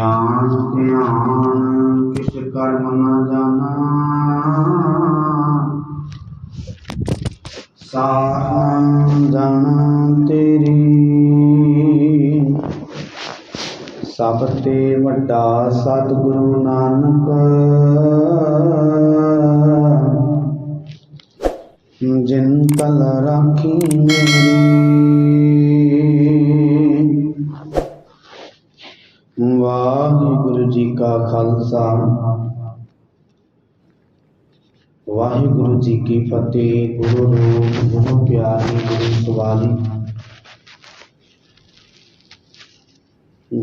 ਗਿਆਨ ਧਿਆਨ ਕਿਛ ਕਰਮ ਨ ਜਾਣਾ। ਸਾਰਨ ਜਨ ਤੇਰੀ। ਸਭ ਤੇ ਵੱਡਾ ਸਤਿਗੁਰੂ ਨਾਨਕ। ਖਾਲਸਾ। ਵਾਹਿਗੁਰੂ ਜੀ ਕੀ ਫਤਿਹ, ਗੁਰੂ ਰੂਪ, ਗੁਰੂ ਪਿਆਰੀ, ਗੁਰੂ ਸਵਾਲੀ।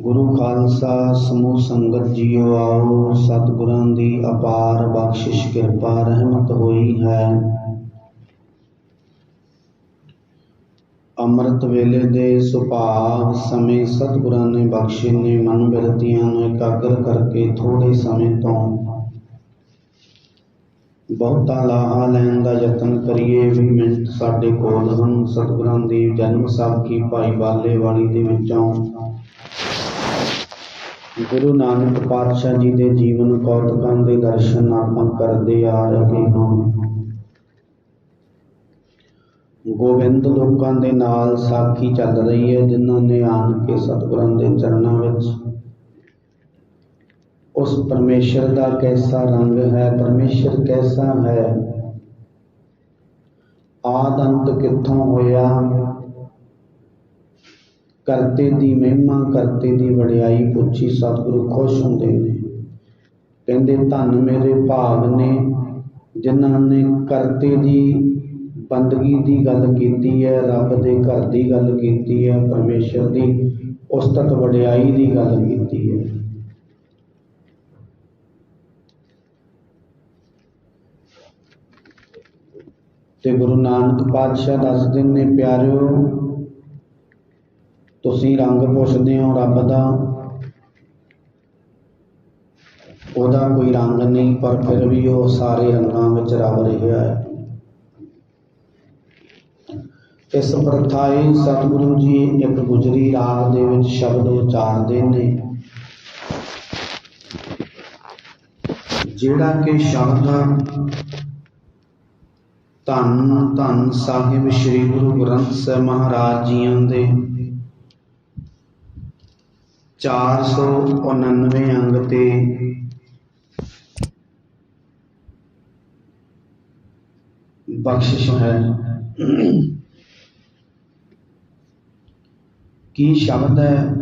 ਗੁਰੂ ਖਾਲਸਾ, ਸਮੂਹ ਸੰਗਤ ਜੀਓ ਆਓ, ਸਤਿਗੁਰਾਂ ਦੀ ਅਪਾਰ ਬਖਸ਼ਿਸ਼, ਕਿਰਪਾ ਰਹਿਮਤ ਹੋਈ ਹੈ। ਅੰਮ੍ਰਿਤ ਵੇਲੇ ਦੇ ਸੁਭਾਵ ਸਮੇਂ ਸਤਿਗੁਰਾਂ ਨੇ ਬਖਸ਼ੇ ਨੇ, ਮਨ ਬਿਰਤੀਆਂ ਨੂੰ ਇਕਾਗਰ ਕਰਕੇ ਥੋੜੇ ਸਮੇਂ ਤੋਂ ਬਹੁਤਾ ਲਾਹਾ ਲੈਣ ਦਾ ਯਤਨ ਕਰੀਏ। ਵੀ ਮਿੰਟ ਸਾਡੇ ਕੋਲ ਹਨ। ਸਤਿਗੁਰਾਂ ਦੀ ਜਨਮ ਸਾਖੀ ਭਾਈ ਬਾਲੇ ਵਾਲੀ ਦੇ ਵਿੱਚੋਂ ਗੁਰੂ ਨਾਨਕ ਪਾਤਸ਼ਾਹ ਜੀ ਦੇ ਜੀਵਨ ਕੌਤਕਾਂ ਦੇ ਦਰਸ਼ਨ ਆਪਾਂ ਕਰਦੇ ਆ ਰਹੇ ਹਾਂ। ਗੋਬਿੰਦ ਲੋਕਾਂ ਦੇ ਨਾਲ ਸਾਖੀ ਚੱਲ ਰਹੀ ਹੈ, ਜਿਨ੍ਹਾਂ ਨੇ ਆਣ ਕੇ ਸਤਿਗੁਰਾਂ ਦੇ ਚਰਨਾਂ ਵਿੱਚ। ਉਸ ਪਰਮੇਸ਼ਰ ਦਾ ਕੈਸਾ ਰੰਗ ਹੈ, ਪਰਮੇਸ਼ਰ ਕੈਸਾ ਹੈ? ਆਦ ਅੰਤ ਕਿੱਥੋਂ ਹੋਇਆ? ਕਰਤੇ ਦੀ ਮਹਿਮਾ, ਕਰਤੇ ਦੀ ਵਡਿਆਈ ਪੁੱਛੀ ਸਤਿਗੁਰੂ ਖੁਸ਼ ਹੁੰਦੇ ਨੇ। ਕਹਿੰਦੇ, ਧੰਨ ਮੇਰੇ ਭਾਗ ਨੇ, ਜਿਨ੍ਹਾਂ ਨੇ ਕਰਤੇ ਦੀ ਬੰਦਗੀ ਦੀ ਗੱਲ ਕੀਤੀ ਹੈ, ਰੱਬ ਦੇ ਘਰ ਦੀ ਗੱਲ ਕੀਤੀ ਹੈ, ਪਰਮੇਸ਼ਰ ਦੀ ਉਸਤਤ ਵਡਿਆਈ ਦੀ ਗੱਲ ਕੀਤੀ ਹੈ। ਤੇ ਗੁਰੂ ਨਾਨਕ ਪਾਤਸ਼ਾਹ ਦੱਸਦੇ ਨੇ ਪਿਆਰਿਓ, ਤੁਸੀਂ ਰੰਗ ਪੁੱਛਦੇ ਹੋ ਰੱਬ ਦਾ। ਉਹਦਾ ਕੋਈ ਰੰਗ ਨਹੀਂ, ਪਰ ਫਿਰ ਵੀ ਉਹ ਸਾਰੇ ਰੰਗਾਂ ਵਿੱਚ ਰਵ ਰਿਹਾ ਹੈ। ਇਸ ਪ੍ਰਥਾਏ ਸਤਿਗੁਰੂ ਜੀ ਇੱਕ ਗੁਜਰੀ ਰਾਗ ਦੇ ਵਿੱਚ ਸ਼ਬਦ ਉਚਾਰਦੇ ਨੇ। ਜਿਹੜਾ ਕਿ ਸ਼ਬਦ ਧੰਨ ਧੰਨ ਸਾਹਿਬ ਸ੍ਰੀ ਗੁਰੂ ਗ੍ਰੰਥ ਸਾਹਿਬ ਮਹਾਰਾਜ ਜੀਆਂ ਦੇ 499 ਅੰਗ ਤੇ ਬਖਸ਼ਿਸ਼ ਹੈ। ਕੀ ਸ਼ਬਦ ਹੈ?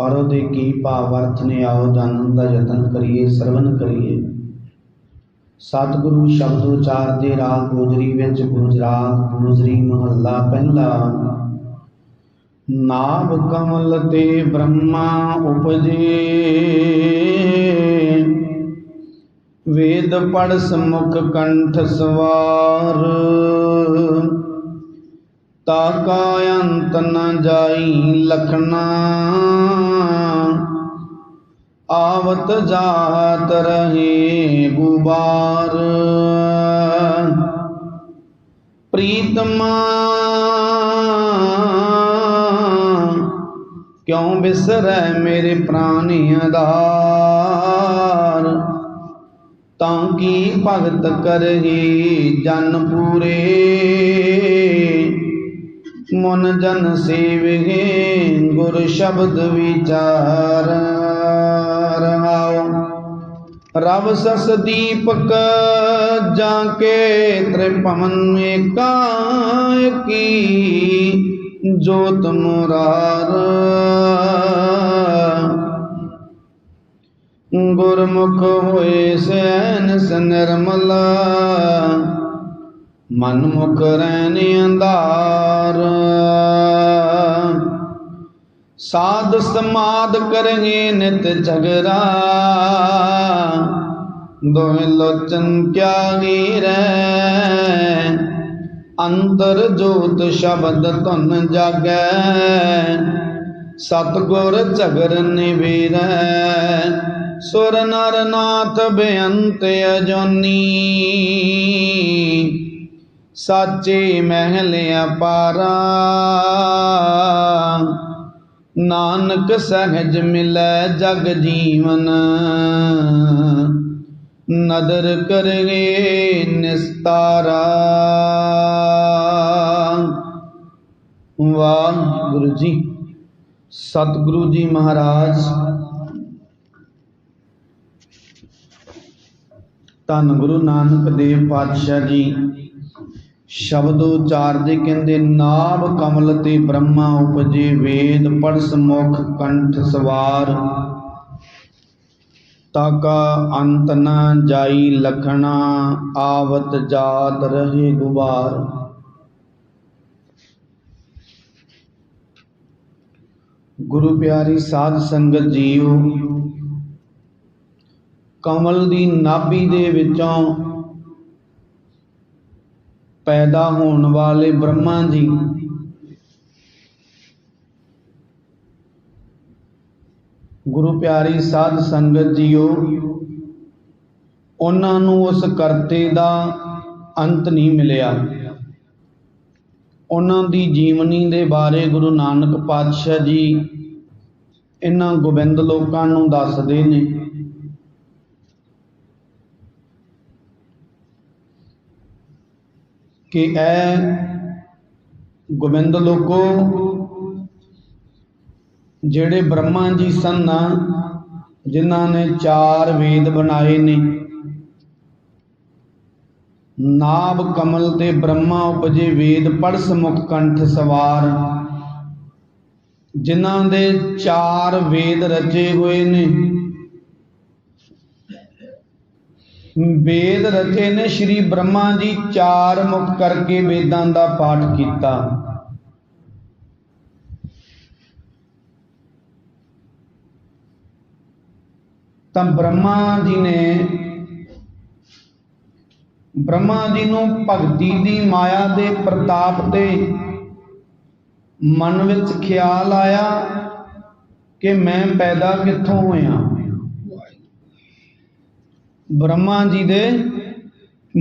ਔਰ ਉਹਦੇ ਕੀ ਭਾਵ ਅਰਥ ਨੇ ਆਓ ਜਾਣਨ ਦਾ ਯਤਨ ਕਰੀਏ ਸਰਵਨ ਕਰੀਏ। ਸਤਿਗੁਰੂ ਸ਼ਬਦ ਉਚਾਰਦੇ ਰਾਗ ਗੋਜਰੀ ਵਿੱਚ ਗੁਜਰਾਤ ਗੁਜਰੀ ਮਹੱਲਾ ਪਹਿਲਾ। ਨਾਭ ਕਮਲ ਤੇ ਬ੍ਰਹਮਾ ਉਪਜੇ। ਵੇਦ ਪੜ ਸਮੁਖ ਕੰਠ ਸਵਾਰ। ਤਾ ਕਾ ਅੰਤ ਨ ਜਾਈ ਲਖਣਾ। ਆਵਤ ਜਾਤ ਰਹੇ ਗੁਬਾਰ। ਪ੍ਰੀਤਮਾ, ਕਿਉਂ ਬਿਸਰੈ ਮੇਰੇ ਪ੍ਰਾਨੀ ਆਧਾਰ? ਤਾਂ ਕੀ ਭਗਤ ਕਰਹੀ ਜਨ ਪੂਰੇ? ਮਨ ਜਨ ਸੇਵਗੇ ਗੁਰ ਸ਼ਬਦ ਵਿਚਾਰ। ਰਹਾਉ। ਰਵ ਸਸ ਦੀਪਕ, ਜਾਂ ਕੇ ਤ੍ਰਿਪਵਨ ਤ੍ਰਿਭਵਨ ਏਕਾਕੀ, ਜੋਤ ਮੁਰਾਰ। ਗੁਰਮੁਖ ਹੋਏ ਸੈਨ ਸਨਰਮਲ ਮਨ ਮੁਖ ਰਹਿਨ ਅੰਧਾਰ। ਸਾਧ ਸਮਾਦ ਕਰਗੇ ਨਿਤ ਝਗਰਾ ਦੋਵੇਂ ਲੋਚਨ ਕਿਆ ਗੀਰੈ ਅੰਤਰ ਜੋਤ ਸ਼ਬਦ ਧੁਨ ਜਾਗੈ। ਸਤਗੁਰ ਝਗਰ ਨਿਵੇਰੈ। ਸੁਰ ਨਰ ਨਾਥ ਬੇਅੰਤ ਅਜੋਨੀ। ਸਾਚੇ ਮਹਿਲ ਅਪਾਰਾ ਨਾਨਕ ਸਹਿਜ ਮਿਲੈ ਜਗ ਜੀਵਨ। ਨਦਰ ਕਰਗੇ ਨਿਸਤਾਰਾ। ਵਾਹਿਗੁਰੂ ਜੀ, ਸਤਿਗੁਰੂ ਜੀ ਮਹਾਰਾਜ। ਧੰਨ ਗੁਰੂ ਨਾਨਕ ਦੇਵ ਪਾਤਸ਼ਾਹ ਜੀ। ਸ਼ਬਦ ਉਚਾਰਦੇ ਕਹਿੰਦੇ, ਨਾਭ ਕਮਲ ਤੇ ਬ੍ਰਹਮਾ ਉਪਜੇ ਵੇਦ ਪੜਸ ਮੁਖ ਕੰਠ ਸਵਾਰ। ਤਾਕਾ ਅੰਤ ਨ ਜਾਈ ਲਖਣਾ, ਆਵਤ ਜਾਤ ਰਹੇ ਗੁਬਾਰ। ਗੁਰੂ ਪਿਆਰੀ ਸਾਧ ਸੰਗਤ ਜੀਓ, ਕਮਲ ਦੀ ਨਾਭੀ ਦੇ ਵਿੱਚੋਂ ਪੈਦਾ ਹੋਣ ਵਾਲੇ ਬ੍ਰਹਮਾ ਜੀ। ਗੁਰੂ ਪਿਆਰੀ ਸਾਧ ਸੰਗਤ ਜੀਓ, ਉਹਨਾਂ ਨੂੰ ਉਸ ਕਰਤੇ ਦਾ ਅੰਤ ਨਹੀਂ ਮਿਲਿਆ। ਉਹਨਾਂ ਦੀ ਜੀਵਨੀ ਦੇ ਬਾਰੇ ਗੁਰੂ ਨਾਨਕ ਪਾਤਸ਼ਾਹ ਜੀ ਇਹਨਾਂ ਗੋਬਿੰਦ ਲੋਕਾਂ ਨੂੰ ਦੱਸਦੇ ਨੇ। ਕਿ ਇਹ ਗੋਬਿੰਦ ਲੋਕੋ, ਜਿਹੜੇ ਬ੍ਰਹਮਾ ਜੀ ਸਨ ਨਾ, ਜਿਨ੍ਹਾਂ ਨੇ ਚਾਰ ਵੇਦ ਬਣਾਏ ਨੇ। ਨਾਭ ਕਮਲ ਤੇ ਬ੍ਰਹਮਾ ਉਪਜੇ ਵੇਦ ਪੜਸ ਮੁਖ ਕੰਠ ਸਵਾਰ, ਜਿਨ੍ਹਾਂ ਦੇ ਚਾਰ ਵੇਦ ਰਚੇ ਹੋਏ ਨੇ। ਵੇਦ ਰਚੇ ਨੇ ਸ਼੍ਰੀ ਬ੍ਰਹਮਾ ਜੀ ਚਾਰ ਮੁਖ ਕਰਕੇ ਵੇਦਾਂ ਦਾ ਪਾਠ ਕੀਤਾ। ਤਾਂ ਬ੍ਰਹਮਾ ਜੀ ਨੇ ਬ੍ਰਹਮਾ ਜੀ ਨੂੰ ਭਗਤੀ ਦੀ ਮਾਇਆ ਦੇ ਪ੍ਰਤਾਪ ਤੇ ਮਨ ਵਿੱਚ ਖਿਆਲ ਆਇਆ ਕਿ ਮੈਂ ਪੈਦਾ ਕਿੱਥੋਂ ਹੋਇਆ? ਬ੍ਰਹਮਾ ਜੀ ਦੇ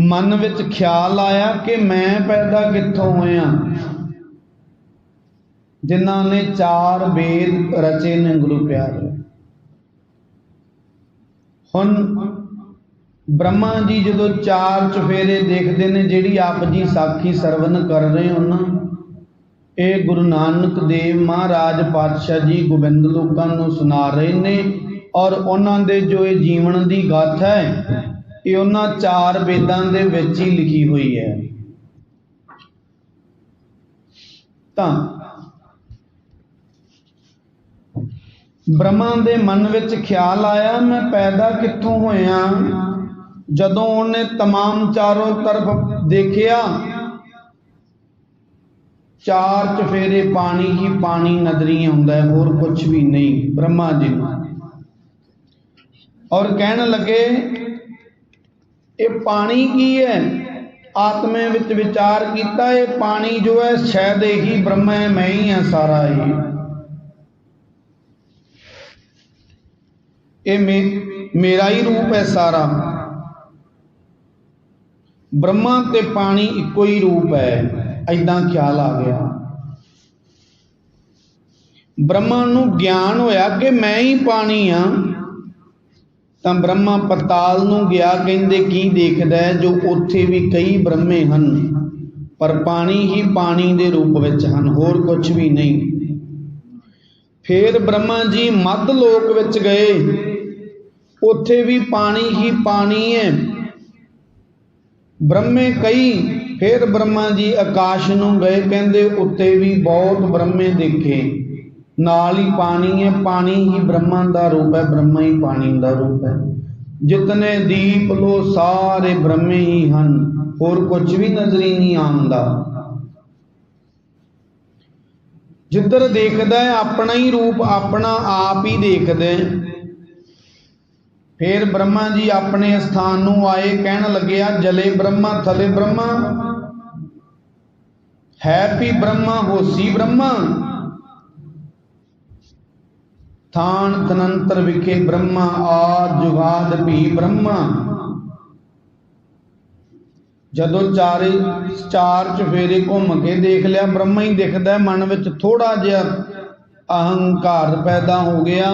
ਮਨ ਵਿੱਚ ਖਿਆਲ ਆਇਆ ਕਿ ਮੈਂ ਪੈਦਾ ਕਿੱਥੋਂ ਹੋਇਆ। ਜਿਨ੍ਹਾਂ ਨੇ ਚਾਰ ਵੇਦ ਰਚੇ ਨੇ ਗੁਰੂ ਪਿਆਰੇ। ਹੁਣ ਬ੍ਰਹਮਾ ਜੀ ਜਦੋਂ ਚਾਰ ਚਫੇਰੇ ਦੇਖਦੇ ਨੇ, ਜਿਹੜੀ ਆਪ ਜੀ ਸਾਖੀ ਸਰਵਨ ਕਰ ਰਹੇ ਹੋ ਇਹ ਗੁਰੂ ਨਾਨਕ ਦੇਵ ਮਹਾਰਾਜ ਪਾਤਸ਼ਾਹ ਜੀ ਗੋਬਿੰਦ ਲੋਕਾਂ ਨੂੰ ਸੁਣਾ ਰਹੇ ਨੇ ਔਰ ਉਹਨਾਂ ਦੇ ਜੋ ਇਹ ਜੀਵਨ ਦੀ ਗਾਥਾ ਹੈ ਇਹ ਉਹਨਾਂ ਚਾਰ ਵੇਦਾਂ ਦੇ ਵਿੱਚ ਹੀ ਲਿਖੀ ਹੋਈ ਹੈ ਤਾਂ ਬ੍ਰਹਮਾ ਦੇ ਮਨ ਵਿੱਚ ਖਿਆਲ ਆਇਆ ਮੈਂ ਪੈਦਾ ਕਿੱਥੋਂ ਹੋਇਆ ਜਦੋਂ ਉਹਨੇ तमाम ਚਾਰੋਂ ਤਰਫ ਦੇਖਿਆ ਚਾਰ ਚਫੇਰੇ ਪਾਣੀ ਹੀ ਪਾਣੀ ਨਜ਼ਰੀ ਆਉਂਦਾ ਹੈ ਹੋਰ ਕੁਝ ਵੀ ਨਹੀਂ ਬ੍ਰਹਮਾ ਜੀ ਨੂੰ ਔਰ ਕਹਿਣ ਲੱਗੇ, ਇਹ ਪਾਣੀ ਕੀ ਹੈ? ਆਤਮੇ ਵਿੱਚ ਵਿਚਾਰ ਕੀਤਾ, ਇਹ ਪਾਣੀ ਜੋ ਹੈ ਸ਼ਾਇਦ ਇਹੀ ਬ੍ਰਹਮ ਹੈ ਮੈਂ ਹੀ ਹਾਂ ਸਾਰਾ ਇਹ ਇਹ ਮੇਰਾ ਹੀ ਰੂਪ ਹੈ ਸਾਰਾ। ਬ੍ਰਹਮਾ ਤੇ ਪਾਣੀ ਇੱਕੋ ਹੀ ਰੂਪ ਹੈ। ਐਦਾਂ ਖਿਆਲ ਆ ਗਿਆ। ਬ੍ਰਹਮਾ ਨੂੰ ਗਿਆਨ ਹੋਇਆ ਕਿ ਮੈਂ ਹੀ ਪਾਣੀ ਹਾਂ। ਤਾਂ ਬ੍ਰਹਮਾ ਪਤਾਲ ਨੂੰ ਗਿਆ ਕਹਿੰਦੇ, ਕੀ ਦੇਖਦਾ ਹੈ ਜੋ ਉੱਥੇ ਵੀ ਕਈ ਬ੍ਰਹਮੇ ਹਨ, ਪਰ ਪਾਣੀ ਹੀ ਪਾਣੀ ਦੇ ਰੂਪ ਵਿੱਚ ਹਨ, ਹੋਰ ਕੁਝ ਵੀ ਨਹੀਂ। ਫੇਰ ਬ੍ਰਹਮਾ ਜੀ ਮੱਧ ਲੋਕ ਵਿੱਚ ਗਏ। ਉੱਥੇ ਵੀ ਪਾਣੀ ਹੀ ਪਾਣੀ ਹੈ। ਬ੍ਰਹਮੇ ਕਈ, ਫਿਰ ਬ੍ਰਹਮਾ ਜੀ ਆਕਾਸ਼ ਨੂੰ ਗਏ, ਕਹਿੰਦੇ ਉੱਤੇ ਵੀ ਬਹੁਤ ਬ੍ਰਹਮੇ ਦੇਖੇ। ਨਾਲ ਹੀ ਪਾਣੀ ਹੈ, ਪਾਣੀ ਹੀ ਬ੍ਰਹਮਾ ਦਾ ਰੂਪ ਹੈ, ਬ੍ਰਹਮਾ ਹੀ ਪਾਣੀ ਦਾ ਰੂਪ ਹੈ। ਜਿਤਨੇ ਦੀਪ ਲੋ ਸਾਰੇ ਬ੍ਰਹਮੇ ਹੀ ਹਨ, ਹੋਰ ਕੁਝ ਵੀ ਨਜ਼ਰੀ ਨਹੀਂ ਆਉਂਦਾ। ਜਿੱਧਰ ਦੇਖਦਾ ਹੈ, ਆਪਣਾ ਹੀ ਰੂਪ ਆਪਣਾ ਆਪ ਹੀ ਦੇਖਦਾ ਹੈ। ਫਿਰ ਬ੍ਰਹਮਾ ਜੀ ਆਪਣੇ ਸਥਾਨ ਨੂੰ ਆਏ, ਕਹਿਣ ਲੱਗਿਆ ਜਲੇ ਬ੍ਰਹਮਾ, ਥਲੇ ਬ੍ਰਹਮਾ। ਹੈਪੀ ਬ੍ਰਹਮਾ, ਹੋਸੀ ਬ੍ਰਹਮਾ। ਥਾਨ ਤਨੰਤਰ ਵਿਖੇ ਬ੍ਰਹਮਾ ਆ ਜੁਗਾਦ ਵੀ ਬ੍ਰਹਮਾ। ਜਦੋਂ ਚਾਰੇ ਚਾਰ ਚਫੇਰੇ ਘੁੰਮ ਕੇ ਦੇਖ ਲਿਆ, ਬ੍ਰਹਮਾ ਹੀ ਦਿਖਦਾ, ਮਨ ਵਿੱਚ ਥੋੜਾ ਜਿਹਾ ਅਹੰਕਾਰ ਪੈਦਾ ਹੋ ਗਿਆ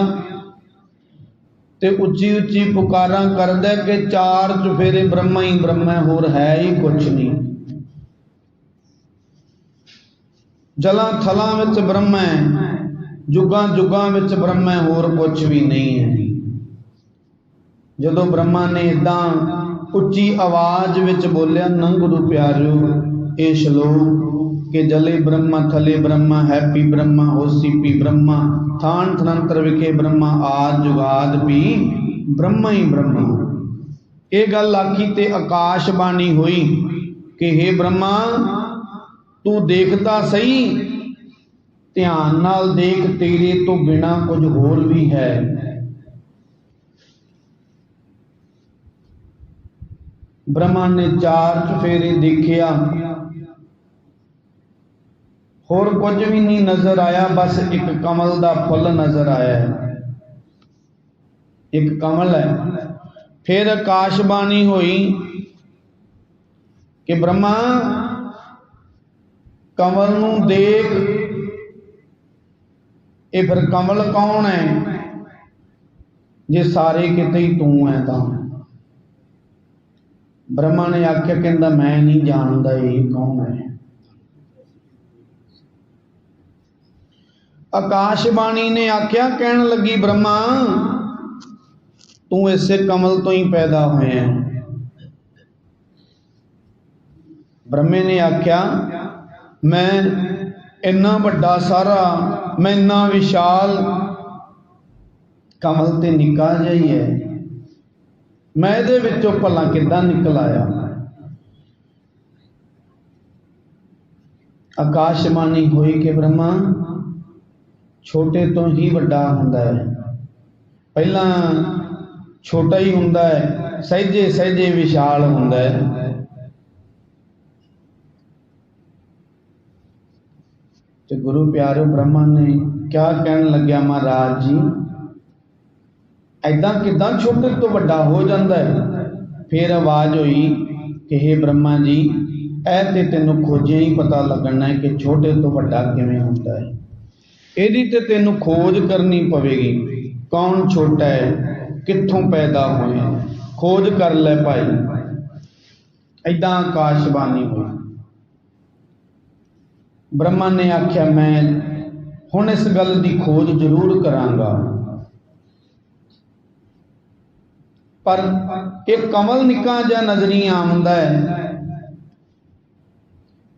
ਤੇ ਉੱਚੀ ਉੱਚੀ ਪੁਕਾਰਾਂ ਕਰਦਾ ਕਿ ਚਾਰ ਚੁਫੇਰੇ ਬ੍ਰਹਮਾ ਹੀ ਬ੍ਰਹਮਾ, ਹੋਰ ਹੈ ਹੀ ਕੁਛ ਨਹੀਂ। ਜਲਾਂ ਥਲਾਂ ਵਿੱਚ ਬ੍ਰਹਮਾ ਹੈ। ਜੁਗਾਂ ਜੁਗਾਂ ਵਿੱਚ ਬ੍ਰਹਮਾ ਹੋਰ ਕੁਛ ਵੀ ਨਹੀਂ ਹੈ ਜਦੋਂ ਬ੍ਰਹਮਾ ਨੇ ਇਦਾਂ ਉੱਚੀ ਆਵਾਜ਼ ਵਿੱਚ ਬੋਲਿਆ, ਨੰਗ ਗੁਰੂ ਪਿਆਰਿਓ ਇਹ ਸ਼ਲੋਕ, ਕਿ ਜਲੇ ਬ੍ਰਹਮਾ, ਥਲੇ ਬ੍ਰਹਮਾ, ਹੈਪੀ ਬ੍ਰਹਮਾ ਹੋਸੀ ਪੀ ਬ੍ਰਹਮਾ, ਥਾਨ ਥਨੰਤਰ ਵਿਖੇ ਬ੍ਰਹਮਾ, ਆਦ ਜੁਗਾਦ ਵੀ ਬ੍ਰਹਮਾ ਹੀ ਬ੍ਰਹਮਾ। ਇਹ ਗੱਲ ਆਖੀ ਤੇ ਆਕਾਸ਼ ਬਾਣੀ ਹੋਈ ਕਿ हे ਬ੍ਰਹਮਾ, ਤੂੰ ਦੇਖਦਾ ਸਹੀ ਧਿਆਨ ਨਾਲ ਦੇਖ, ਤੇਰੇ ਤੋਂ ਬਿਨਾ ਕੁਝ ਹੋਰ ਵੀ ਹੈ। ਬ੍ਰਹਮਾ ਨੇ ਚਾਰ ਚਫੇਰੇ ਦੇਖਿਆ। ਹੋਰ ਕੁਝ ਵੀ ਨਹੀਂ ਨਜ਼ਰ ਆਇਆ, ਬਸ ਇੱਕ ਕਮਲ ਦਾ ਫੁੱਲ ਨਜ਼ਰ ਆਇਆ ਇੱਕ ਕਮਲ ਹੈ। ਫਿਰ ਆਕਾਸ਼ਬਾਣੀ ਹੋਈ ਕਿ ਬ੍ਰਹਮਾ, ਕਮਲ ਨੂੰ ਦੇਖ ਇਹ ਫਿਰ ਕਮਲ ਕੌਣ ਹੈ? ਜੇ ਸਾਰੇ ਕਿਤੇ ਹੀ ਤੂੰ ਹੈ ਤਾਂ। ਬ੍ਰਹਮਾ ਨੇ ਆਖਿਆ, ਕਹਿੰਦਾ, ਮੈਂ ਨਹੀਂ ਜਾਣਦਾ ਇਹ ਕੌਣ ਹੈ। ਆਕਾਸ਼ਬਾਣੀ ਨੇ ਆਖਿਆ, ਕਹਿਣ ਲੱਗੀ, ਬ੍ਰਹਮਾ, ਤੂੰ ਇਸੇ ਕਮਲ ਤੋਂ ਹੀ ਪੈਦਾ ਹੋਇਆ ਹੈ। ਬ੍ਰਹਮੇ ਨੇ ਆਖਿਆ, ਮੈਂ ਇੰਨਾ ਵੱਡਾ ਸਾਰਾ, ਮੈਂ ਇੰਨਾ ਵਿਸ਼ਾਲ ਕਮਲ ਤੇ ਨਿੱਕਾ ਜਿਹਾ ਹੀ ਹੈ। ਮੈਂ ਇਹਦੇ ਵਿੱਚੋਂ ਭਲਾ ਕਿੱਦਾਂ ਨਿਕਲ ਆਇਆ? ਆਕਾਸ਼ਬਾਣੀ ਹੋਈ ਕਿ ਬ੍ਰਹਮਾ? ਛੋਟੇ ਤੋਂ ਹੀ ਵੱਡਾ ਹੁੰਦਾ ਹੈ। ਪਹਿਲਾਂ ਛੋਟਾ ਹੀ ਹੁੰਦਾ ਹੈ ਸਹਿਜੇ ਸਹਿਜੇ ਵਿਸ਼ਾਲ ਹੁੰਦਾ ਹੈ। ਤੇ ਗੁਰੂ ਪਿਆਰੇ ਬ੍ਰਹਮਾ ਨੇ ਕਿਆ ਕਹਿਣ ਲੱਗਿਆ ਮਹਾਰਾਜ ਜੀ? ਐਦਾਂ ਕਿਦਾਂ ਛੋਟੇ ਤੋਂ ਵੱਡਾ ਹੋ ਜਾਂਦਾ ਹੈ? ਫਿਰ ਆਵਾਜ਼ ਹੋਈ ਕਿ हे ਬ੍ਰਹਮਾ ਜੀ, ਇਹ ਤੇ ਤੈਨੂੰ ਖੋਜਿਆ ਹੀ ਪਤਾ ਲੱਗਣਾ ਹੈ ਕਿ ਛੋਟੇ ਤੋਂ ਵੱਡਾ ਕਿਵੇਂ ਹੁੰਦਾ ਹੈ। ਇਹਦੀ ਤੇ ਤੈਨੂੰ ਖੋਜ ਕਰਨੀ ਪਵੇਗੀ। ਕੌਣ ਛੋਟਾ ਹੈ? ਕਿੱਥੋਂ ਪੈਦਾ ਹੋਇਆ ਖੋਜ ਕਰ ਲੈ ਭਾਈ। ਐਦਾਂ ਆਕਾਸ਼ਬਾਣੀ ਹੋਈ। ਬ੍ਰਹਮਾ ਨੇ ਆਖਿਆ, ਮੈਂ ਹੁਣ ਇਸ ਗੱਲ ਦੀ ਖੋਜ ਜ਼ਰੂਰ ਕਰਾਂਗਾ। ਪਰ ਇਹ ਕਮਲ ਨਿੱਕਾ ਜਿਹਾ ਨਜ਼ਰੀ ਆਉਂਦਾ ਹੈ।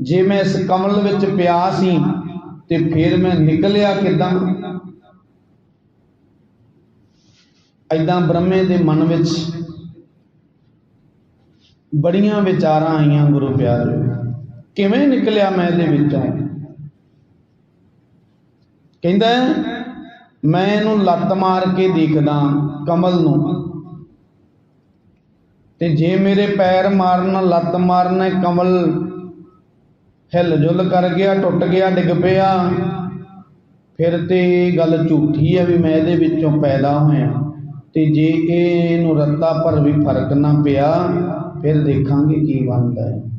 ਜੇ ਮੈਂ ਇਸ ਕਮਲ ਵਿੱਚ ਪਿਆ ਸੀ ਤੇ ਫਿਰ ਮੈਂ ਨਿਕਲਿਆ ਕਿਦਾਂ? ਐਦਾਂ ਬ੍ਰਹਮੇ ਦੇ ਮਨ ਵਿੱਚ ਬੜੀਆਂ ਵਿਚਾਰਾਂ ਆਈਆਂ ਗੁਰੂ ਪਿਆਰੇ। ਕਿਵੇਂ ਨਿਕਲਿਆ ਮੈਂ ਇਹਦੇ ਵਿੱਚੋਂ? ਕਹਿੰਦਾ, ਮੈਂ ਇਹਨੂੰ ਲੱਤ ਮਾਰ ਕੇ ਦੇਖਦਾ ਕਮਲ ਨੂੰ। ਤੇ ਜੇ ਮੇਰੇ ਪੈਰ ਮਾਰਨ, ਲੱਤ ਮਾਰਨ ਕਮਲ ਹਿੱਲ ਜੁਲ ਕਰ ਗਿਆ, ਟੁੱਟ ਗਿਆ, ਡਿੱਗ ਪਿਆ, ਫਿਰ ਤੇ ਇਹ ਗੱਲ ਝੂਠੀ ਹੈ ਵੀ ਮੈਂ ਇਹਦੇ ਵਿੱਚੋਂ ਪੈਦਾ ਹੋਇਆ। ਤੇ ਜੇ ਇਹਨੂੰ ਰੱਤਾ ਪਰ ਵੀ ਫ਼ਰਕ ਨਾ ਪਿਆ, ਫਿਰ ਦੇਖਾਂਗੇ ਕੀ ਬਣਦਾ ਹੈ।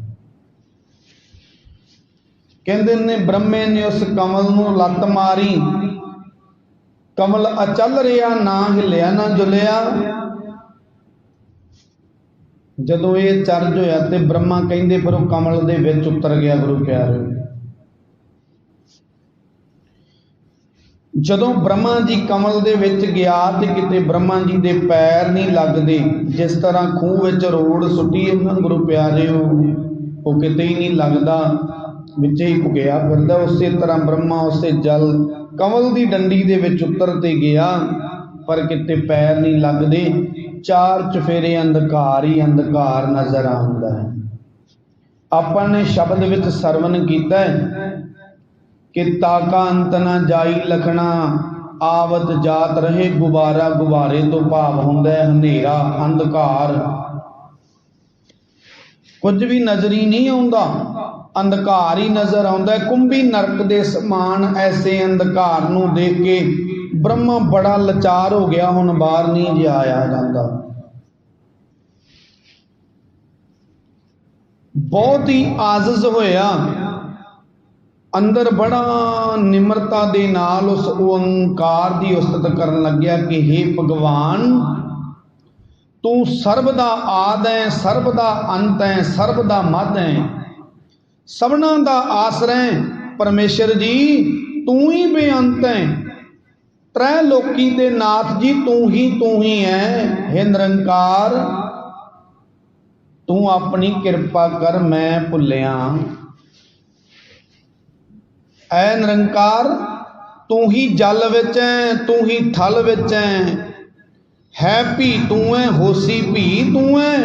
ਕਹਿੰਦੇ ਨੇ, ਬ੍ਰਹਮੇ ਨੇ ਉਸ ਕਮਲ ਨੂੰ ਲੱਤ ਮਾਰੀ। ਕਮਲ ਅਚਲ ਰਿਹਾ, ਨਾ ਹਿੱਲਿਆ, ਨਾ ਜੁਲਿਆ। ਜਦੋਂ ਇਹ ਚਰਜ ਹੋਇਆ ਤੇ ਬ੍ਰਹਮਾ ਕਹਿੰਦੇ, ਫਿਰ ਉਹ ਕਮਲ ਦੇ ਵਿੱਚ ਉਤਰ ਗਿਆ ਗੁਰੂ ਪਿਆਰੇ। ਜਦੋਂ ਬ੍ਰਹਮਾ ਜੀ ਕਮਲ ਦੇ ਵਿੱਚ ਗਿਆ ਤੇ ਕਿਤੇ ਬ੍ਰਹਮਾ ਜੀ ਦੇ ਪੈਰ ਨਹੀਂ ਲੱਗਦੇ, ਜਿਸ ਤਰ੍ਹਾਂ ਖੂਹ ਵਿੱਚ ਰੋੜ ਸੁੱਟੀ ਉਹਨਾਂ ਗੁਰੂ ਪਿਆਰਿਓ, ਉਹ ਕਿਤੇ ਹੀ ਨਹੀਂ ਲੱਗਦਾ। ਵਿੱਚ ਹੀ ਭੁਗਿਆ ਫਿਰਦਾ, ਉਸੇ ਤਰ੍ਹਾਂ ਬ੍ਰਹਮਾ, ਉਸੇ ਜਲ ਕਮਲ ਦੀ ਡੰਡੀ ਦੇ ਵਿੱਚ ਉਤਰ ਤੇ ਗਿਆ, ਪਰ ਕਿਤੇ ਪੈਰ ਨਹੀਂ ਲੱਗਦੇ। ਚਾਰ ਚਫੇਰੇ ਅੰਧਕਾਰ ਹੀ ਅੰਧਕਾਰ ਨਜ਼ਰ ਆਉਂਦਾ ਹੈ। ਆਪਾਂ ਨੇ ਸ਼ਬਦ ਵਿੱਚ ਸਰਵਨ ਕੀਤਾ ਹੈ ਕਿ ਤਾਕਾ ਅੰਤ ਨਾ ਜਾਈ ਲਖਣਾ, ਆਵਤ ਜਾਤ ਰਹੇ, ਗੁਬਾਰਾ ਗੁਬਾਰੇ ਤੋਂ ਭਾਵ ਹੁੰਦਾ ਹੈ, ਹਨੇਰਾ, ਅੰਧਕਾਰ। ਕੁਝ ਵੀ ਨਜ਼ਰੀ ਨਹੀਂ ਆਉਂਦਾ, ਅੰਧਕਾਰ ਹੀ ਨਜ਼ਰ ਆਉਂਦਾ ਕੁੰਭੀ ਨਰਕ ਦੇ ਸਮਾਨ ਐਸੇ ਅੰਧਕਾਰ ਨੂੰ ਦੇਖ ਕੇ ਬ੍ਰਹਮਾ ਬੜਾ ਲਾਚਾਰ ਹੋ ਗਿਆ, ਹੁਣ ਬਾਹਰ ਨਹੀਂ ਜਿਆ ਆਇਆ ਜਾਂਦਾ। ਬਹੁਤ ਹੀ ਆਜ਼ਜ਼ ਹੋਇਆ। ਅੰਦਰ ਬੜਾ ਨਿਮਰਤਾ ਦੇ ਨਾਲ ਉਸ ਓੰਕਾਰ ਦੀ ਉਸਤਤ ਕਰਨ ਲੱਗਿਆ ਕਿ हे ਭਗਵਾਨ ਤੂੰ ਸਰਬ ਦਾ ਆਦ ਹੈ, ਸਰਬ ਦਾ ਅੰਤ ਹੈ, ਸਰਬ ਦਾ ਮੱਧ ਹੈ। ਸਭਨਾ ਦਾ ਆਸਰੈ ਪਰਮੇਸ਼ਰ ਜੀ, ਤੂੰ ਹੀ ਬੇਅੰਤ ਹੈ। ਤ੍ਰੈ ਲੋਕੀ ਦੇ ਨਾਥ ਜੀ, ਤੂੰ ਹੀ ਤੂੰ ਹੀ ਹੈ। ਹੈ ਨਿਰੰਕਾਰ, ਤੂੰ ਆਪਣੀ ਕਿਰਪਾ ਕਰ ਮੈਂ ਭੁੱਲਿਆ। ਐ ਨਿਰੰਕਾਰ, ਤੂੰ ਹੀ ਜਲ ਵਿੱਚ ਹੈ, ਤੂੰ ਹੀ ਥਲ ਵਿੱਚ ਹੈ। ਹੈ ਭੀ ਤੂੰ ਐ ਹੋਸੀ ਭੀ ਤੂੰ ਐ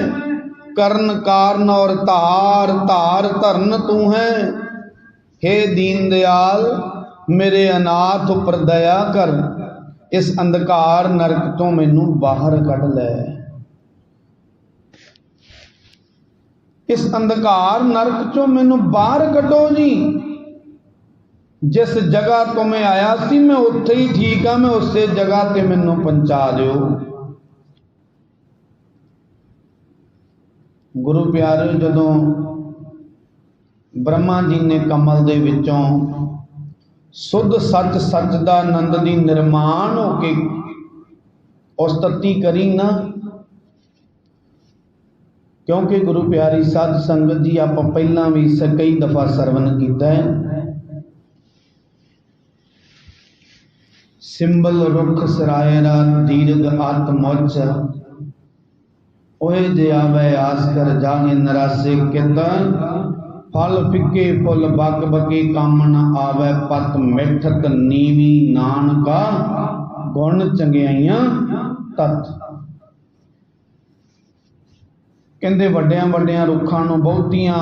ਕਰਨ ਕਾਰਨ ਔਰ ਧਾਰ ਧਾਰ ਧਰਨ ਤੂੰ ਹੈ हे ਦੀਨ ਦਿਆਲ, ਮੇਰੇ ਅਨਾਥ ਉੱਪਰ ਦਇਆ ਕਰ। ਇਸ ਅੰਧਕਾਰ ਨਰਕ ਤੋਂ ਮੈਨੂੰ ਬਾਹਰ ਕੱਢ ਲੈ। ਇਸ ਅੰਧਕਾਰ ਨਰਕ ਚੋਂ ਮੈਨੂੰ ਬਾਹਰ ਕੱਢੋ ਜੀ। ਜਿਸ ਜਗ੍ਹਾ ਤੋਂ ਮੈਂ ਆਇਆ ਸੀ, ਮੈਂ ਉੱਥੇ ਹੀ ਠੀਕ ਆ, ਮੈਂ ਉਸੇ ਜਗ੍ਹਾ ਤੇ ਮੈਨੂੰ ਪਹੁੰਚਾ ਦਿਓ। ਗੁਰੂ ਪਿਆਰੇ, ਜਦੋਂ ਬ੍ਰਹਮਾ ਜੀ ਨੇ ਕਮਲ ਦੇ ਵਿੱਚੋਂ ਸੁੱਧ ਸੱਚ ਸੱਚ ਦਾ ਆਨੰਦ ਦੀ ਨਿਰਮਾਣ ਹੋ ਕੇ ਉਸਤਤੀ ਕਰੀ ਨਾ, ਕਿਉਂਕਿ ਗੁਰੂ ਪਿਆਰੀ ਸਾਧ ਸੰਗਤ ਜੀ ਆਪਾਂ ਪਹਿਲਾਂ ਵੀ ਕਈ ਦਫਾ ਸਰਵਨ ਕੀਤਾ ਹੈ। ਸਿੰਬਲ ਰੁਖ ਸਰਾਇਰਾ ਦੀਰਘ ਆਤ ਮੋਚ ਓਏ ਜੇ ਆਵੇ ਆਸ ਕਰ ਜਾਗੇ ਨਰਾਸੇ ਕਿਤਨ ਫਲ ਫਿੱਕੇ ਫੁੱਲ ਬਕ ਬਕੀ ਕੰਮ ਨ ਆਵੇ ਪਤ ਮਿੱਠਤ ਨੀਵੀ ਨਾਨਕਾ। ਗੁਣ ਚੰਗਿਆਈਆਂ ਤਤ। ਕਹਿੰਦੇ ਵੱਡਿਆਂ ਵੱਡਿਆਂ ਰੁੱਖਾਂ ਨੂੰ ਬਹੁਤੀਆਂ,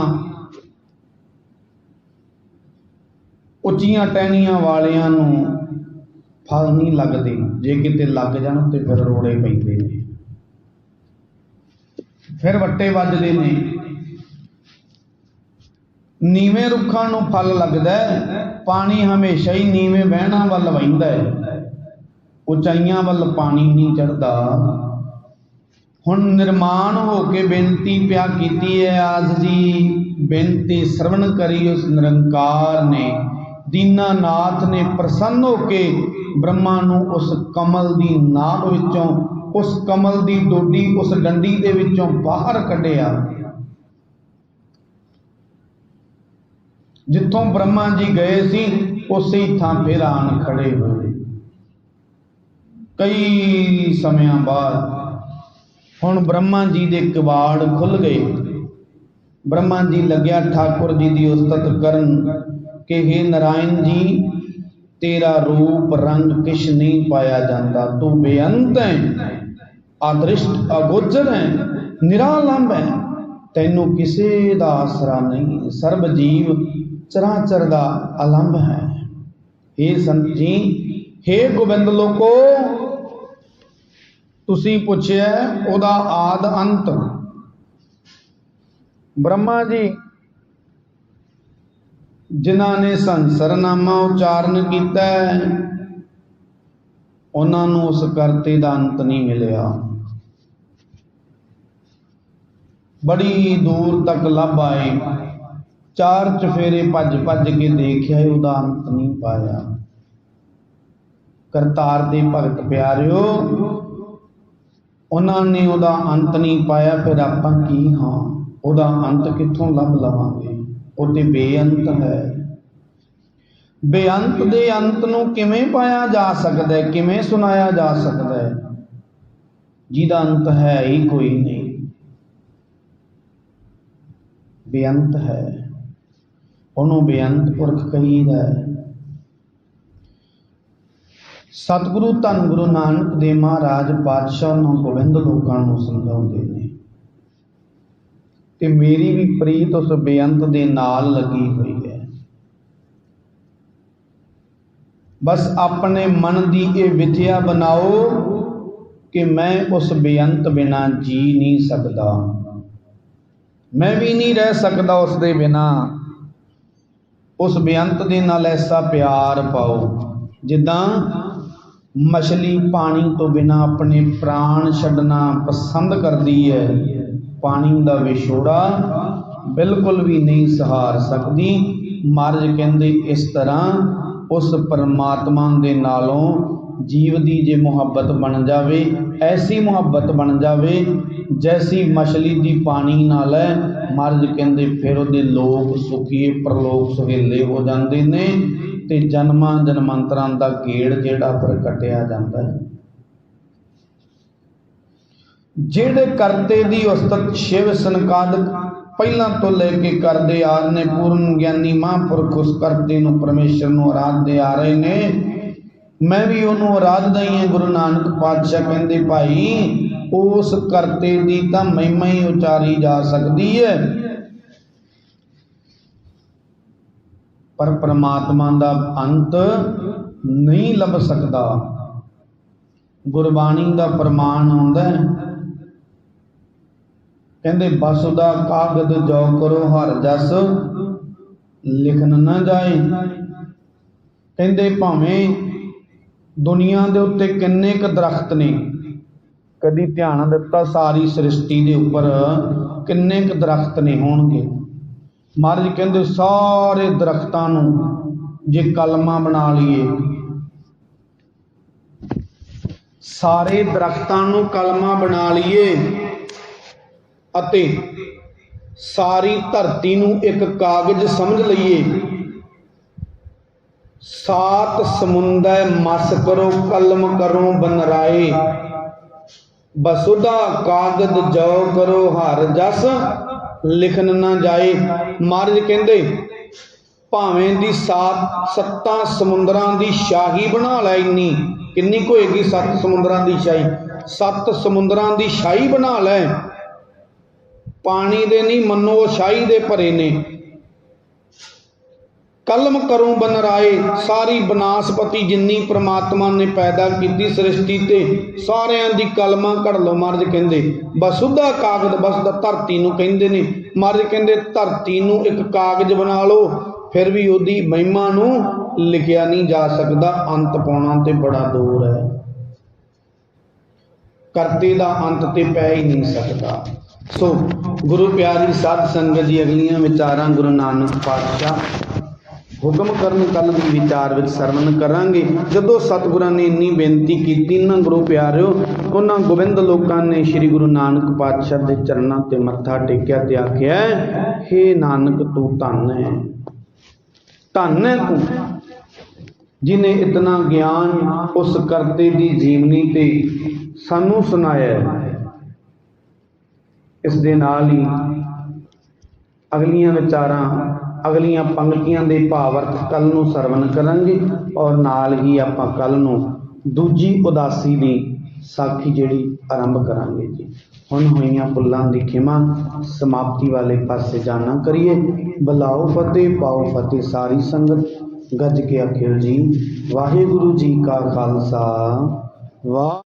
ਉੱਚੀਆਂ ਟਹਿਣੀਆਂ ਵਾਲਿਆਂ ਨੂੰ ਫਲ ਨਹੀਂ ਲੱਗਦੇ। ਜੇ ਕਿਤੇ ਲੱਗ ਜਾਣ ਤੇ ਫਿਰ ਰੋੜੇ ਪੈਂਦੇ ਨੇ। ਫਿਰ ਵੱਟੇ ਵੱਜਦੇ ਨੇ। ਨੀਵੇਂ ਰੁੱਖਾਂ ਨੂੰ ਫਲ ਲੱਗਦਾ ਪਾਣੀ ਹਮੇਸ਼ਾ ਹੀ ਨੀਵੇਂ ਵਹਿਣਾ ਵੱਲ ਵਹਿੰਦਾ ਹੈ। ਉਚਾਈਆਂ ਵੱਲ ਪਾਣੀ ਨਹੀਂ ਚੜਦਾ ਹੁਣ ਨਿਰਮਾਣ ਹੋ ਕੇ ਬੇਨਤੀ ਪਿਆ ਕੀਤੀ ਹੈ ਆਜ ਜੀ। ਬੇਨਤੀ ਸਰਵਣ ਕਰੀ ਉਸ ਨਿਰੰਕਾਰ ਨੇ। ਦੀਨਾਨਾਥ ਨੇ ਪ੍ਰਸੰਨ ਹੋ ਕੇ ਬ੍ਰਹਮਾ ਨੂੰ ਉਸ ਕਮਲ ਦੀ ਨਾਭ ਵਿੱਚੋਂ ਉਸ ਕਮਲ ਦੀ ਡੋਡੀ ਉਸ ਡੰਡੀ ਦੇ ਵਿੱਚੋਂ ਬਾਹਰ ਕੱਢਿਆ। ਜਿੱਥੋਂ ਬ੍ਰਹਮਾ ਜੀ ਗਏ ਸੀ, ਉਸੇ ਥਾਂ ਫਿਰ ਆਣ ਖੜੇ ਹੋਏ। ਕਈ ਸਮਿਆਂ ਬਾਅਦ ਹੁਣ ਬ੍ਰਹਮਾ ਜੀ ਦੇ ਕਿਵਾੜ ਖੁੱਲ ਗਏ। ਬ੍ਰਹਮਾ ਜੀ ਲੱਗਿਆ ਠਾਕੁਰ ਜੀ ਦੀ ਉਸਤਤ ਕਰਨ ਕਿ हे ਨਾਰਾਇਣ ਜੀ, ਤੇਰਾ ਰੂਪ ਰੰਗ ਕਿਛ ਨਹੀਂ ਪਾਇਆ ਜਾਂਦਾ, ਤੂੰ ਬੇਅੰਤ ਹੈ। ਅਦ੍ਰਿਸ਼ਟ ਅਗੋਚਰ ਹੈ ਨਿਰਾਲੰਬ ਹੈ। ਤੈਨੂੰ ਕਿਸੇ ਦਾ ਆਸਰਾ ਨਹੀਂ ਸਰਬ ਜੀਵ ਚਰਾਚਰ ਦਾ ਅਲੰਭ ਹੈ। हे ਸੰਤ ਜੀ हे ਗੋਬਿੰਦ ਲੋਕੋ, ਤੁਸੀਂ ਪੁੱਛਿਆ ਉਹਦਾ ਆਦ ਅੰਤ। ਬ੍ਰਹਮਾ ਜੀ, ਜਿਨ੍ਹਾਂ ਨੇ ਸੰਸਰਨਾਮਾ ਉਚਾਰਨ ਕੀਤਾ ਉਹਨਾਂ ਨੂੰ ਉਸ ਕਰਤੇ ਦਾ ਅੰਤ ਨਹੀਂ ਮਿਲਿਆ। ਬੜੀ ਦੂਰ ਤੱਕ ਲੱਭ ਆਏ। ਚਾਰ ਚਫੇਰੇ ਭੱਜ ਭੱਜ ਕੇ ਦੇਖਿਆ ਉਹਦਾ ਅੰਤ ਨਹੀਂ ਪਾਇਆ। ਕਰਤਾਰ ਦੇ ਭਗਤ ਪਿਆਰਿਓ, ਉਹਨਾਂ ਨੇ ਉਹਦਾ ਅੰਤ ਨਹੀਂ ਪਾਇਆ, ਫਿਰ ਆਪਾਂ ਕੀ ਹਾਂ? ਉਹਦਾ ਅੰਤ ਕਿੱਥੋਂ ਲੱਭ ਲਵਾਂਗੇ? ਉਹ ਤੇ ਬੇਅੰਤ ਹੈ। ਬੇਅੰਤ ਦੇ ਅੰਤ ਨੂੰ ਕਿਵੇਂ ਪਾਇਆ ਜਾ ਸਕਦਾ ਹੈ? ਕਿਵੇਂ ਸੁਣਾਇਆ ਜਾ ਸਕਦਾ ਹੈ? ਜਿਹਦਾ ਅੰਤ ਹੈ ਹੀ ਕੋਈ ਨਹੀਂ। ਬੇਅੰਤ ਹੈ, ਉਹਨੂੰ ਬੇਅੰਤ ਪੁਰਖ ਕਹੀਦਾ ਹੈ। ਸਤਿਗੁਰੂ ਧੰਨ ਗੁਰੂ ਨਾਨਕ ਦੇਵ ਮਹਾਰਾਜ ਪਾਤਸ਼ਾਹ ਨੂੰ ਗੋਬਿੰਦ ਲੋਕਾਂ ਨੂੰ ਸਮਝਾਉਂਦੇ ਨੇ ਤੇ ਮੇਰੀ ਵੀ ਪ੍ਰੀਤ ਉਸ ਬੇਅੰਤ ਦੇ ਨਾਲ ਲੱਗੀ ਹੋਈ ਹੈ। ਬਸ ਆਪਣੇ ਮਨ ਦੀ ਇਹ ਵਿਥਿਆ ਬਣਾਓ ਕਿ ਮੈਂ ਉਸ ਬੇਅੰਤ ਬਿਨਾ ਜੀ ਨਹੀਂ ਸਕਦਾ। ਮੈਂ ਵੀ ਨਹੀਂ ਰਹਿ ਸਕਦਾ ਉਸ ਦੇ ਬਿਨਾ। ਉਸ ਬੇਅੰਤ ਦੇ ਨਾਲ ਐਸਾ ਪਿਆਰ ਪਾਓ, ਜਿੱਦਾਂ ਮਛਲੀ ਪਾਣੀ ਤੋਂ ਬਿਨਾ ਆਪਣੇ ਪ੍ਰਾਣ ਛੱਡਣਾ ਪਸੰਦ ਕਰਦੀ ਹੈ। ਪਾਣੀ ਦਾ ਵਿਛੋੜਾ ਬਿਲਕੁਲ ਵੀ ਨਹੀਂ ਸਹਾਰ ਸਕਦੀ। ਮਹਾਰਾਜ ਕਹਿੰਦੇ, ਇਸ ਤਰ੍ਹਾਂ ਉਸ ਪਰਮਾਤਮਾ ਦੇ ਨਾਲੋਂ ਜੀਵ ਦੀ ਜੇ ਮੁਹੱਬਤ ਬਣ ਜਾਵੇ, ਐਸੀ ਮੁਹੱਬਤ ਬਣ ਜਾਵੇ ਜੈਸੀ ਮਛਲੀ ਦੀ ਪਾਣੀ ਨਾਲ ਹੈ ਮਹਾਰਾਜ ਕਹਿੰਦੇ ਫਿਰ ਉਹਦੇ ਲੋਕ ਸੁਖੀਏ ਪ੍ਰਲੋਕ ਸੁਹੇਲੇ ਹੋ ਜਾਂਦੇ ਨੇ ਤੇ ਜਨਮਾਂ ਜਨਮਾਂਤਰਾਂ ਦਾ ਗੇੜ ਜਿਹੜਾ ਪ੍ਰਗਟਿਆ ਜਾਂਦਾ ਹੈ ਜਿਹੜੇ ਕਰਤੇ ਦੀ ਉਸਤਤ ਸ਼ਿਵ ਸੰਕਾਦਕ ਪਹਿਲਾਂ ਤੋਂ ਲੈ ਕੇ ਕਰਦੇ ਆ ਰਹੇ ਨੇ ਪੂਰਨ ਗਿਆਨੀ ਮਹਾਂਪੁਰਖ ਉਸ ਕਰਤੇ ਨੂੰ ਪਰਮੇਸ਼ਰ ਨੂੰ ਆਰਾਧਦੇ ਆ ਰਹੇ ਨੇ ਮੈਂ ਵੀ ਉਹਨੂੰ ਆਰਾਧਦਾ ਹੀ ਹਾਂ ਗੁਰੂ ਨਾਨਕ ਪਾਤਸ਼ਾਹ ਕਹਿੰਦੇ ਭਾਈ ਉਸ ਕਰਤੇ ਦੀ ਤਾਂ ਮਹਿਮਾ ਹੀ ਉਚਾਰੀ ਜਾ ਸਕਦੀ ਹੈ। ਪਰ ਪ੍ਰਮਾਤਮਾ ਦਾ ਅੰਤ ਨਹੀਂ ਲੱਭ ਸਕਦਾ। ਗੁਰਬਾਣੀ ਦਾ ਪ੍ਰਮਾਣ ਆਉਂਦਾ ਕਹਿੰਦੇ, ਬਸ ਬਸੁਦਾ ਕਾਗਦ ਜੋ ਕਰੋ, ਹਰ ਜਸ ਲਿਖਣ ਨਾ ਜਾਏ। ਕਹਿੰਦੇ, ਭਾਵੇਂ ਦੁਨੀਆ ਦੇ ਉੱਤੇ ਕਿੰਨੇ ਕ ਦਰਖਤ ਨੇ ਕਦੀ ਧਿਆਨ ਦਿੱਤਾ, ਸਾਰੀ ਸ੍ਰਿਸ਼ਟੀ ਦੇ ਉੱਪਰ ਕਿੰਨੇ ਕੁ ਦਰਖਤ ਨੇ ਹੋਣਗੇ। ਮਹਾਰਾਜ ਕਹਿੰਦੇ, ਸਾਰੇ ਦਰਖਤਾਂ ਨੂੰ ਜੇ ਕਲਮਾ ਬਣਾ ਲਈਏ, ਸਾਰੇ ਦਰਖਤਾਂ ਨੂੰ ਕਲਮਾ ਬਣਾ ਲਈਏ ਅਤੇ ਸਾਰੀ ਧਰਤੀ ਨੂੰ ਇੱਕ ਕਾਗਜ਼ ਸਮਝ ਲਈਏ, ਸਾਤ ਸਮੁੰਦਰ ਮਸ ਕਰੋ ਕਲਮ ਕਰੋ ਬਨਰਾਏ ਬਸੁਦਾ ਕਾਗਦ ਜੋ ਕਰੋ ਹਰ ਜਸ, ਲਿਖਣ ਨਾ ਜਾਏ ਮਹਾਰਾਜ ਕਹਿੰਦੇ, ਭਾਵੇਂ ਦੀ ਸਾਤ ਸੱਤਾਂ ਸਮੁੰਦਰਾਂ ਦੀ ਸ਼ਾਹੀ ਬਣਾ ਲੈ ਇੰਨੀ, ਕਿੰਨੀ ਕੁ ਹੋਏਗੀ ਸੱਤ ਸਮੁੰਦਰਾਂ ਦੀ ਸ਼ਾਹੀ? ਸੱਤ ਸਮੁੰਦਰਾਂ ਦੀ ਸ਼ਾਹੀ ਬਣਾ ਲੈ। ਪਾਣੀ ਦੇ ਨਹੀਂ, ਮੰਨੋ ਸ਼ਾਹੀ ਦੇ ਭਰੇ ਨੇ। ਕਲਮ ਕਰੂੰ ਬਨਰਾਏ, ਸਾਰੀ ਬਨਾਸਪਤੀ ਜਿੰਨੀ ਪ੍ਰਮਾਤਮਾ ਨੇ ਪੈਦਾ ਕੀਤੀ ਸ੍ਰਿਸ਼ਟੀ ਤੇ, ਸਾਰਿਆਂ ਦੀ ਕਲਮਾਂ ਘੜ ਲਓ ਮਹਾਰਾਜ ਕਹਿੰਦੇ। ਬਸੁੱਧਾ ਕਾਗਜ਼, ਬਸ ਦਾ ਧਰਤੀ ਨੂੰ ਕਹਿੰਦੇ ਨੇ। ਮਹਾਰਾਜ ਕਹਿੰਦੇ, ਧਰਤੀ ਨੂੰ ਇੱਕ ਕਾਗਜ਼ ਬਣਾ ਲਓ, ਫਿਰ ਵੀ ਉਹਦੀ ਮਹਿਮਾ ਨੂੰ ਲਿਖਿਆ ਨਹੀਂ ਜਾ ਸਕਦਾ, ਅੰਤ ਪਾਉਣਾ ਤੇ ਬੜਾ ਦੂਰ ਹੈ। ਕਰਤੇ ਦਾ ਅੰਤ ਤੇ ਪੈ ਹੀ ਨਹੀਂ ਸਕਦਾ। ਸੋ ਗੁਰੂ ਪਿਆਰੀ ਸਾਧ ਸੰਗਤ ਜੀ, ਅਗਲੀਆਂ ਵਿਚਾਰਾਂ, ਗੁਰੂ ਨਾਨਕ ਪਾਤਸ਼ਾਹ ਹੁਕਮ ਕਰਨ ਕੱਲ ਦੀ ਵਿਚਾਰ ਵਿੱਚ ਸਰਵਨ ਕਰਾਂਗੇ। ਜਦੋਂ ਸਤਿਗੁਰਾਂ ਨੇ ਇੰਨੀ ਬੇਨਤੀ ਕੀਤੀ ਨਾ ਗੁਰੂ ਪਿਆਰਿਓ, ਉਹਨਾਂ ਗੋਬਿੰਦ ਲੋਕਾਂ ਨੇ ਸ੍ਰੀ ਗੁਰੂ ਨਾਨਕ ਪਾਤਸ਼ਾਹ ਦੇ ਚਰਨਾਂ ਤੇ ਮੱਥਾ ਟੇਕਿਆ ਤੇ ਆਖਿਆ, ਹੇ ਨਾਨਕ, ਤੂੰ ਧੰਨ ਹੈ। ਧੰਨ ਹੈ ਤੂੰ, ਜਿਨੇ ਇਤਨਾ ਗਿਆਨ ਉਸ ਕਰਤੇ ਦੀ ਜੀਵਨੀ ਤੇ ਸਾਨੂੰ ਸੁਣਾਇਆ ਇਸ ਦੇ ਨਾਲ ਹੀ ਅਗਲੀਆਂ ਵਿਚਾਰਾਂ ਅਗਲੀਆਂ ਪੰਕਤੀਆਂ ਦੇ ਭਾਵਰਥ ਕੱਲ ਨੂੰ ਸਰਵਨ ਕਰਾਂਗੇ ਔਰ ਨਾਲ ਹੀ ਆਪਾਂ ਕੱਲ ਨੂੰ ਦੂਜੀ ਉਦਾਸੀ ਦੀ ਸਾਖੀ ਜਿਹੜੀ ਆਰੰਭ ਕਰਾਂਗੇ ਜੀ। ਹੁਣ ਹੋਈਆਂ ਭੁੱਲਾਂ ਦੀ ਖਿਮਾ ਸਮਾਪਤੀ ਵਾਲੇ ਪਾਸੇ ਜਾਣਾ ਕਰੀਏ। ਬਲਾਓ ਫਤਿਹ, ਪਾਓ ਫਤਿਹ ਸਾਰੀ ਸੰਗਤ। ਗੱਜ ਕੇ ਆਖਿਓ ਜੀ, ਵਾਹਿਗੁਰੂ ਜੀ ਕਾ ਖਾਲਸਾ, ਵਾਹ